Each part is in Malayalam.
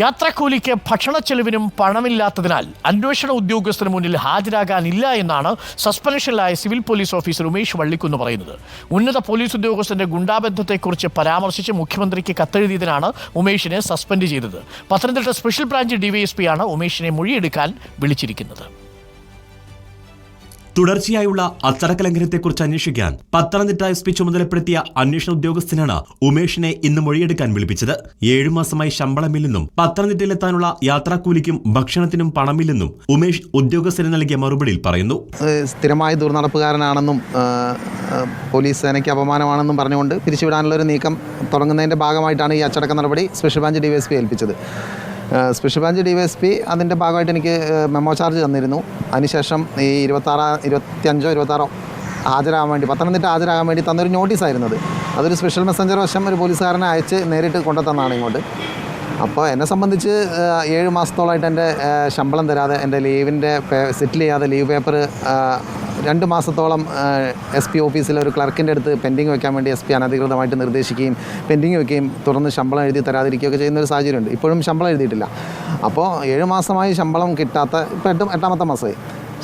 യാത്രാക്കൂലിക്ക് ഭക്ഷണച്ചെലവിനും പണമില്ലാത്തതിനാൽ അന്വേഷണ ഉദ്യോഗസ്ഥന് മുന്നിൽ ഹാജരാകാനില്ല എന്നാണ് സസ്പെൻഷനിലായ civil police officer Umesh Vallikkunnu പറയുന്നത്. ഉന്നത പോലീസ് ഉദ്യോഗസ്ഥന്റെ ഗുണ്ടാബന്ധത്തെക്കുറിച്ച് പരാമർശിച്ച് മുഖ്യമന്ത്രിക്ക് കത്തെഴുതിയതിനാണ് ഉമേഷിനെ സസ്പെൻഡ് ചെയ്തത്. പത്തനംതിട്ട സ്പെഷ്യൽ ബ്രാഞ്ച് ഡിവൈഎസ്പിയാണ് ഉമേഷിനെ മൊഴിയെടുക്കാൻ വിളിച്ചിരിക്കുന്നത്. തുടർച്ചയായുള്ള അച്ചടക്ക ലംഘനത്തെക്കുറിച്ച് അന്വേഷിക്കാൻ പത്തനംതിട്ട എസ് പി ചുമതലപ്പെടുത്തിയ അന്വേഷണ ഉദ്യോഗസ്ഥനാണ് ഉമേഷിനെ ഇന്ന് മൊഴിയെടുക്കാൻ വിളിപ്പിച്ചത്. ഏഴു മാസമായി ശമ്പളമില്ലെന്നും പത്തനംതിട്ടയിലെത്താനുള്ള യാത്രാക്കൂലിക്കും ഭക്ഷണത്തിനും പണമില്ലെന്നും ഉമേഷ് ഉദ്യോഗസ്ഥന് നൽകിയ മറുപടിയിൽ പറയുന്നു. സ്ഥിരമായ ദുർനടപ്പുകാരനാണെന്നും പോലീസ് സേനയ്ക്ക് അപമാനമാണെന്നും പറഞ്ഞുകൊണ്ട് പിരിച്ചുവിടാനുള്ള ഒരു നീക്കം തുടങ്ങുന്നതിന്റെ ഭാഗമായിട്ടാണ് ഈ അച്ചടക്ക നടപടി സ്പെഷ്യൽ ബ്രാഞ്ച് ഡിവൈഎസ്പി ഏൽപ്പിച്ചത്. Special branch D Y S P അതിന്റെ ഭാഗമായിട്ട് എനിക്ക് മെമ്മോ ചാർജ് തന്നിരുന്നു. അതിനുശേഷം ഈ ഇരുപത്താറ് ഇരുപത്തിയഞ്ചോ ഇരുപത്താറോ ഹാജരാകാൻ വേണ്ടി പത്തനംതിട്ട ഹാജരാകാൻ വേണ്ടി തന്നൊരു അത് അതൊരു സ്പെഷ്യൽ മെസ്സഞ്ചർ വശം ഒരു പോലീസുകാരനെ അയച്ച് നേരിട്ട് കൊണ്ടുതന്നാണ് ഇങ്ങോട്ട്. അപ്പോൾ എന്നെ സംബന്ധിച്ച് ഏഴ് മാസത്തോളമായിട്ട് എന്റെ ശമ്പളം തരാതെ എന്റെ ലീവിന്റെ സെറ്റിൽ ചെയ്യാതെ ലീവ് പേപ്പർ രണ്ട് മാസത്തോളം എസ് പി ഓഫീസിലെ ഒരു ക്ലർക്കിന്റെ അടുത്ത് പെൻഡിങ് വെക്കാൻ വേണ്ടി എസ് പി അനധികൃതമായിട്ട് നിർദ്ദേശിക്കുകയും പെൻഡിങ് വെക്കുകയും തുടർന്ന് ശമ്പളം എഴുതി തരാതിരിക്കുകയൊക്കെ ചെയ്യുന്ന ഒരു സാഹചര്യമുണ്ട്. ഇപ്പോഴും ശമ്പളം എഴുതിയിട്ടില്ല. അപ്പോൾ ഏഴ് മാസമായി ശമ്പളം കിട്ടാത്ത ഇപ്പോൾ എട്ടും എട്ടാമത്തെ മാസമായി.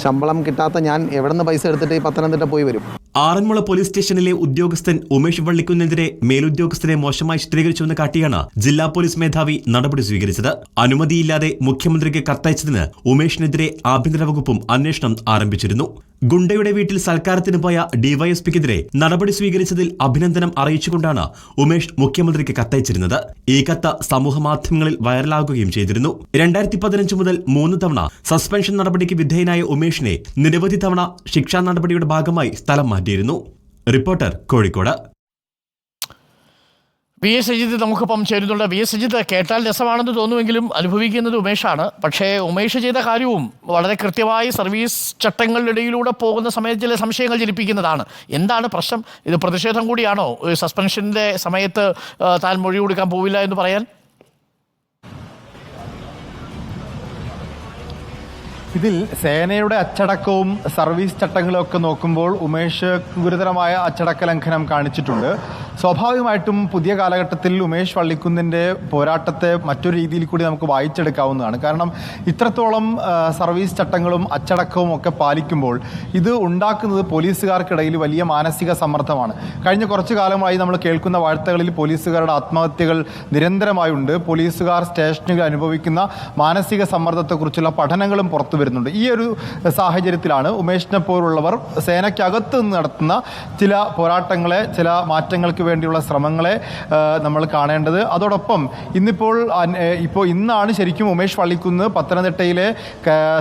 ശമ്പളം കിട്ടാത്ത ഞാൻ എവിടെ നിന്ന് പൈസ എടുത്തിട്ട് ഈ പത്തനംതിട്ട പോയി വരും? ആറന്മുള പോലീസ് സ്റ്റേഷനിലെ ഉദ്യോഗസ്ഥൻ ഉമേഷ് വള്ളിക്കുന്നെതിരെ മേലുദ്യോഗസ്ഥരെ മോശമായി ചിത്രീകരിച്ചുവെന്ന് കാട്ടിയാണ് ജില്ലാ പോലീസ് മേധാവി നടപടി സ്വീകരിച്ചത്. അനുമതിയില്ലാതെ മുഖ്യമന്ത്രിക്ക് കത്തയച്ചതിന് ഉമേഷിനെതിരെ ആഭ്യന്തര വകുപ്പും അന്വേഷണം ആരംഭിച്ചിരുന്നു. ഗുണ്ടയുടെ വീട്ടിൽ സൽക്കാരത്തിന് പോയ ഡിവൈഎസ്പിക്കെതിരെ നടപടി സ്വീകരിച്ചതിൽ അഭിനന്ദനം അറിയിച്ചുകൊണ്ടാണ് ഉമേഷ് മുഖ്യമന്ത്രിക്ക് കത്തയച്ചിരുന്നത്. ഈ കത്ത് സമൂഹമാധ്യമങ്ങളിൽ വൈറലാകുകയും ചെയ്തിരുന്നു. രണ്ടായിരത്തി പതിനഞ്ച് മുതൽ മൂന്ന് തവണ സസ്പെൻഷൻ നടപടിക്ക് വിധേയനായ ഉമേഷിനെ നിരവധി തവണ ശിക്ഷാ നടപടിയുടെ ഭാഗമായി സ്ഥലം മാറ്റിയിരുന്നു reporter Kozhikode. V S Ajith നമുക്കിപ്പം ചേരുന്നുണ്ട്. വി എസ് അജിത് കേട്ടാൽ രസമാണെന്ന് തോന്നുമെങ്കിലും അനുഭവിക്കുന്നത് ഉമേഷാണ്. പക്ഷേ ഉമേഷ് ചെയ്ത കാര്യവും വളരെ കൃത്യമായി സർവീസ് ചട്ടങ്ങളുടെ ഇടയിലൂടെ പോകുന്ന സമയത്ത് ചില സംശയങ്ങൾ ജനിപ്പിക്കുന്നതാണ്. എന്താണ് പ്രശ്നം? ഇത് പ്രതിഷേധം കൂടിയാണോ? സസ്പെൻഷന്റെ സമയത്ത് താൻ മൊഴി കൊടുക്കാൻ പോവില്ല എന്ന് പറയാൻ? ഇതിൽ സേനയുടെ അച്ചടക്കവും സർവീസ് ചട്ടങ്ങളും ഒക്കെ നോക്കുമ്പോൾ ഉമേഷ് ഗുരുതരമായ അച്ചടക്ക ലംഘനം കാണിച്ചിട്ടുണ്ട്. സ്വാഭാവികമായിട്ടും പുതിയ കാലഘട്ടത്തിൽ ഉമേഷ് വള്ളിക്കുന്നിന്റെ പോരാട്ടത്തെ മറ്റൊരു രീതിയിൽ കൂടി നമുക്ക് വായിച്ചെടുക്കാവുന്നതാണ്. കാരണം ഇത്രത്തോളം സർവീസ് ചട്ടങ്ങളും അച്ചടക്കവും ഒക്കെ പാലിക്കുമ്പോൾ ഇത് ഉണ്ടാക്കുന്നത് പോലീസുകാർക്കിടയിൽ വലിയ മാനസിക സമ്മർദ്ദമാണ്. കഴിഞ്ഞ കുറച്ചു കാലമായി നമ്മൾ കേൾക്കുന്ന വാർത്തകളിൽ പോലീസുകാരുടെ ആത്മഹത്യകൾ നിരന്തരമായുണ്ട് പോലീസുകാർ സ്റ്റേഷനുകൾ അനുഭവിക്കുന്ന മാനസിക സമ്മർദ്ദത്തെക്കുറിച്ചുള്ള പഠനങ്ങളും പുറത്തു വരുന്നുണ്ട്. ഈ ഒരു സാഹചര്യത്തിലാണ് ഉമേഷിനെ പോലുള്ളവർ സേനയ്ക്കകത്ത് നിന്ന് നടത്തുന്ന ചില പോരാട്ടങ്ങളെ ചില മാറ്റങ്ങൾക്ക് വേണ്ടിയുള്ള ശ്രമങ്ങളെ നമ്മൾ കാണേണ്ടത്. അതോടൊപ്പം ഇന്നിപ്പോൾ ഇപ്പോൾ ഇന്നാണ് ശരിക്കും ഉമേഷ് വള്ളിക്കുന്ന് പത്തനംതിട്ടയിലെ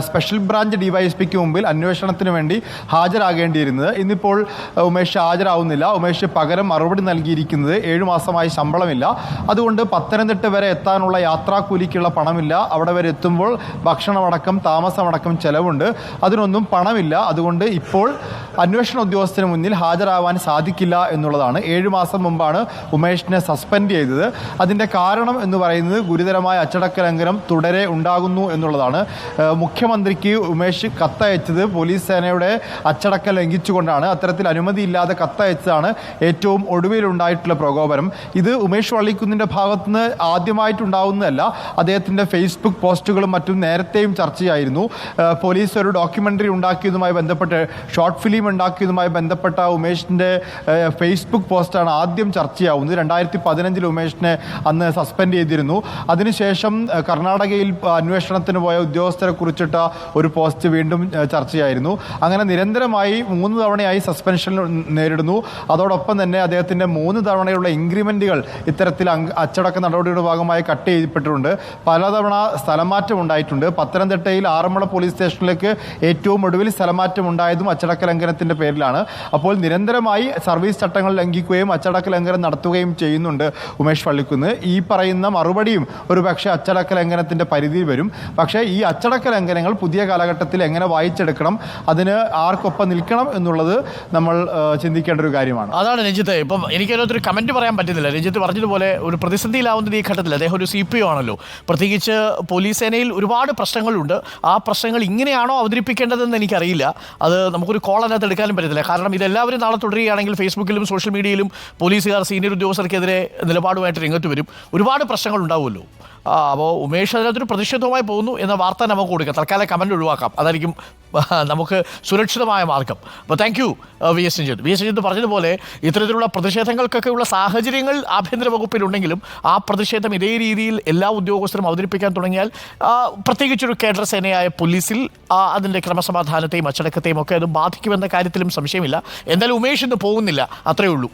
സ്പെഷ്യൽ ബ്രാഞ്ച് ഡിവൈഎസ്പിക്ക് മുമ്പിൽ അന്വേഷണത്തിന് വേണ്ടി ഹാജരാകേണ്ടിയിരുന്നത്. ഇന്നിപ്പോൾ ഉമേഷ് ഹാജരാവുന്നില്ല. ഉമേഷ് പകരം മറുപടി നൽകിയിരിക്കുന്നത് ഏഴ് മാസമായി ശമ്പളമില്ല. അതുകൊണ്ട് പത്തനംതിട്ട വരെ എത്താനുള്ള യാത്രാക്കൂലിക്കുള്ള പണമില്ല. അവിടെ വരെ എത്തുമ്പോൾ ഭക്ഷണമടക്കം താമസമടക്കം ചെലവുണ്ട്. അതിനൊന്നും പണമില്ല. അതുകൊണ്ട് ഇപ്പോൾ അന്വേഷണ ഉദ്യോഗസ്ഥന് മുന്നിൽ ഹാജരാവാൻ സാധിക്കില്ല എന്നുള്ളതാണ്. ഏഴ് മാസം മുമ്പാണ് ഉമേഷിനെ സസ്പെൻഡ് ചെയ്തത്. അതിന്റെ കാരണം എന്ന് പറയുന്നത് ഗുരുതരമായ അച്ചടക്ക ലംഘനം തുടരെ ഉണ്ടാകുന്നു എന്നുള്ളതാണ്. മുഖ്യമന്ത്രിക്ക് ഉമേഷ് കത്തയച്ചത് പോലീസ് സേനയുടെ അച്ചടക്കം ലംഘിച്ചുകൊണ്ടാണ്. അത്തരത്തിൽ അനുമതിയില്ലാതെ കത്തയച്ചതാണ് ഏറ്റവും ഒടുവിലുണ്ടായിട്ടുള്ള പ്രകോപനം. ഇത് ഉമേഷ് വള്ളിക്കുന്നിന്റെ ഭാഗത്തുനിന്ന് ആദ്യമായിട്ടുണ്ടാവുന്നതല്ല. അദ്ദേഹത്തിന്റെ ഫേസ്ബുക്ക് പോസ്റ്റുകളും മറ്റും നേരത്തെയും ചർച്ചയായിരുന്നു. പോലീസ് ഒരു ഡോക്യുമെന്ററി ഉണ്ടാക്കിയതുമായി ബന്ധപ്പെട്ട് ഷോർട്ട് ഫിലിം ഉണ്ടാക്കിയതുമായി ബന്ധപ്പെട്ട ഉമേഷിന്റെ ഫേസ്ബുക്ക് പോസ്റ്റാണ് ആദ്യം ചർച്ചയാവുന്നത്. രണ്ടായിരത്തി പതിനഞ്ചിൽ ഉമേഷിനെ അന്ന് സസ്പെൻഡ് ചെയ്തിരുന്നു. അതിനുശേഷം കർണാടകയിൽ അന്വേഷണത്തിന് പോയ ഉദ്യോഗസ്ഥരെ കുറിച്ചിട്ട ഒരു പോസ്റ്റ് വീണ്ടും ചർച്ചയായിരുന്നു. അങ്ങനെ നിരന്തരമായി മൂന്ന് തവണയായി സസ്പെൻഷൻ നേരിടുന്നു. അതോടൊപ്പം തന്നെ അദ്ദേഹത്തിന്റെ മൂന്ന് തവണയുള്ള ഇൻക്രിമെന്റുകൾ ഇത്തരത്തിൽ അച്ചടക്ക നടപടിയുടെ ഭാഗമായി കട്ട് ചെയ്യപ്പെട്ടിട്ടുണ്ട്. പലതവണ സ്ഥലമാറ്റം ഉണ്ടായിട്ടുണ്ട്. പത്തനംതിട്ടയിൽ ആറന്മുള പോലീസ് സ്റ്റേഷനിലേക്ക് ഏറ്റവും ഒടുവിൽ സ്ഥലമാറ്റം ഉണ്ടായതും അച്ചടക്ക ലംഘനത്തിന്റെ പേരിലാണ്. അപ്പോൾ നിരന്തരമായി സർവീസ് ചട്ടങ്ങൾ ലംഘിക്കുകയും അച്ചടക്ക ലംഘനം നടത്തുകയും ചെയ്യുന്നുണ്ട് ഉമേഷ് പള്ളിക്കുന്ന്. ഈ പറയുന്ന മറുപടിയും ഒരു പക്ഷേ അച്ചടക്ക ലംഘനത്തിന്റെ പരിധിയിൽ വരും. പക്ഷേ ഈ അച്ചടക്ക ലംഘനങ്ങൾ പുതിയ കാലഘട്ടത്തിൽ എങ്ങനെ വായിച്ചെടുക്കണം അതിന് ആർക്കൊപ്പം നിൽക്കണം എന്നുള്ളത് നമ്മൾ ചിന്തിക്കേണ്ട ഒരു കാര്യമാണ്. അതാണ് രഞ്ജിത്ത്. ഇപ്പം എനിക്കതിനകത്തൊരു കമന്റ് പറയാൻ പറ്റുന്നില്ല. രഞ്ജിത്ത് പറഞ്ഞതുപോലെ ഒരു പ്രതിസന്ധിയിലാവുന്നത് ഈ ഘട്ടത്തിൽ. അദ്ദേഹം ഒരു സി പി ഒ ആണല്ലോ. പ്രത്യേകിച്ച് പോലീസ് സേനയിൽ ഒരുപാട് പ്രശ്നങ്ങളുണ്ട്. ആ പ്രശ്നങ്ങൾ ഇങ്ങനെയാണോ അവതരിപ്പിക്കേണ്ടതെന്ന് എനിക്കറിയില്ല. അത് നമുക്കൊരു കോൾ അതിനകത്ത് എടുക്കാനും പറ്റത്തില്ല. കാരണം ഇതെല്ലാവരും നാളെ തുടരുകയാണെങ്കിൽ ഫേസ്ബുക്കിലും സോഷ്യൽ മീഡിയയിലും പോലീസുകാർ സീനിയർ ഉദ്യോഗസ്ഥർക്കെതിരെ നിലപാടുമായിട്ട് രംഗത്ത് വരും. ഒരുപാട് പ്രശ്നങ്ങൾ ഉണ്ടാവുമല്ലോ. അപ്പോൾ ഉമേഷ് അതിനകത്തൊരു പ്രതിഷേധവുമായി പോകുന്നു എന്ന വാർത്ത നമുക്ക് കൊടുക്കാം. തൽക്കാലം കമന്റ് ഒഴിവാക്കാം. അതായിരിക്കും നമുക്ക് സുരക്ഷിതമായ മാർഗം. അപ്പോൾ thank you V S Ranjith. V S Ranjith പറഞ്ഞതുപോലെ ഇത്തരത്തിലുള്ള പ്രതിഷേധങ്ങൾക്കൊക്കെയുള്ള സാഹചര്യങ്ങൾ ആഭ്യന്തര വകുപ്പിലുണ്ടെങ്കിലും ആ പ്രതിഷേധം ഇതേ രീതിയിൽ എല്ലാ ഉദ്യോഗസ്ഥരും അവതരിപ്പിക്കാൻ തുടങ്ങിയാൽ പ്രത്യേകിച്ചൊരു കേഡർ സേനയായ പോലീസിൽ അതിന്റെ ക്രമസമാധാനത്തെയും അച്ചടക്കത്തെയും ഒക്കെ അത് ബാധിക്കുമെന്ന കാര്യത്തിലും സംശയമില്ല. എന്തായാലും ഉമേഷ് ഇന്ന് പോകുന്നില്ല. അത്രയേ ഉള്ളൂ.